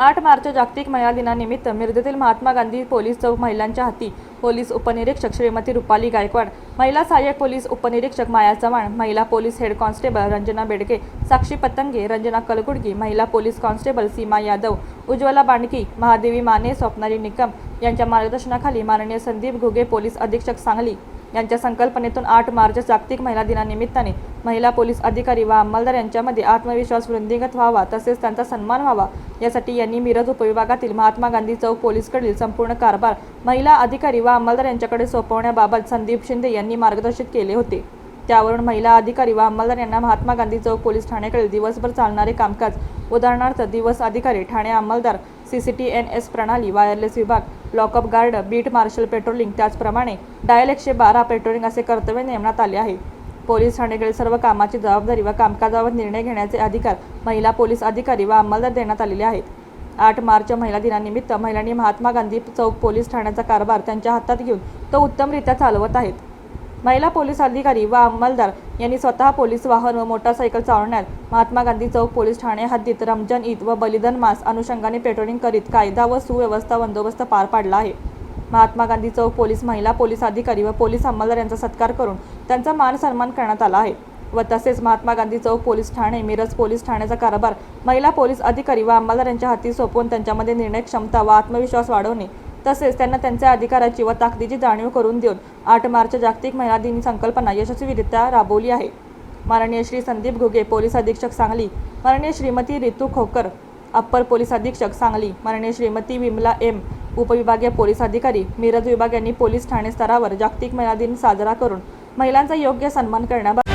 आठ मार्च जागतिक महिला दिनानिमित्त मिरजेतील महात्मा गांधी पोलीस चौक महिलांच्या हाती पोलीस उपनिरीक्षक श्रीमती रुपाली गायकवाड महिला सहाय्यक पोलीस उपनिरीक्षक माया चव्हाण महिला police head constable Ranjana Bedke Sakshi Patange Ranjana कलकुडगी महिला पोलीस कॉन्स्टेबल सीमा यादव उज्ज्वला बांडकी महादेवी माने स्वप्नाली निकम यांच्या मार्गदर्शनाखाली माननीय संदीप घुगे पोलीस अधीक्षक सांगली. यांच्या संकल्पनेतून आठ मार्च जागतिक महिला दिनानिमित्ताने महिला पोलीस अधिकारी व अंमलदार यांच्यामध्ये आत्मविश्वास वृद्धिंगत व्हावा तसेच त्यांचा सन्मान व्हावा यासाठी यांनी मिरज उपविभागातील महात्मा गांधी चौक पोलीसकडील संपूर्ण कारभार महिला अधिकारी व अंमलदार यांच्याकडे सोपवण्याबाबत संदीप शिंदे यांनी मार्गदर्शित केले होते. त्यावरून महिला अधिकारी व अंमलदार यांना महात्मा गांधी चौक पोलीस ठाण्याकडे दिवसभर चालणारे कामकाज उदाहरणार्थ दिवस अधिकारी ठाणे अंमलदार C C T N S प्रणाली वायरलेस विभाग lockup guard beat marshal patrolling त्याचप्रमाणे डायल एकशे बारा पेट्रोलिंग असे कर्तव्य नेमण्यात आले आहे. पोलीस ठाणेकडे सर्व कामाची जबाबदारी व कामकाजावर निर्णय घेण्याचे अधिकार महिला पोलीस अधिकारी व अंमलदार देण्यात आलेले आहेत. आठ मार्च महिला दिनानिमित्त महिलांनी महात्मा गांधी चौक पोलीस ठाण्याचा कारभार त्यांच्या हातात घेऊन तो उत्तमरित्या चालवत आहेत. महिला पोलीस अधिकारी व अंमलदार यांनी स्वतः पोलीस वाहन व मोटारसायकल चालवण्यात महात्मा गांधी चौक पोलीस ठाणे हद्दीत रमजान ईद व बलिदान मास अनुषंगाने पेट्रोलिंग करीत कायदा व सुव्यवस्था बंदोबस्त पार पाडला आहे. महात्मा गांधी चौक पोलीस महिला पोलीस अधिकारी व पोलीस अंमलदार यांचा सत्कार करून त्यांचा मान सन्मान करण्यात आला आहे व तसेच महात्मा गांधी चौक पोलीस ठाणे मिरज पोलीस ठाण्याचा कारभार महिला पोलीस अधिकारी व अंमलदार यांच्या हाती सोपवून त्यांच्यामध्ये निर्णय क्षमता व आत्मविश्वास वाढवणे तसेच त्यांना त्यांच्या अधिकाराची व ताकदीची जाणीव करून देऊन आठ मार्च जागतिक महिला दिन संकल्पना यशस्वीरित्या राबवली आहे. माननीय श्री संदीप घुगे पोलीस अधीक्षक सांगली. माननीय श्रीमती रितू खोकर अप्पर पोलीस अधीक्षक सांगली. माननीय श्रीमती विमला एम उपविभागीय पोलीस अधिकारी. मिरज विभाग यांनी पोलीस ठाणे स्तरावर जागतिक महिला दिन साजरा करून महिलांचा योग्य सन्मान करण्याबाबत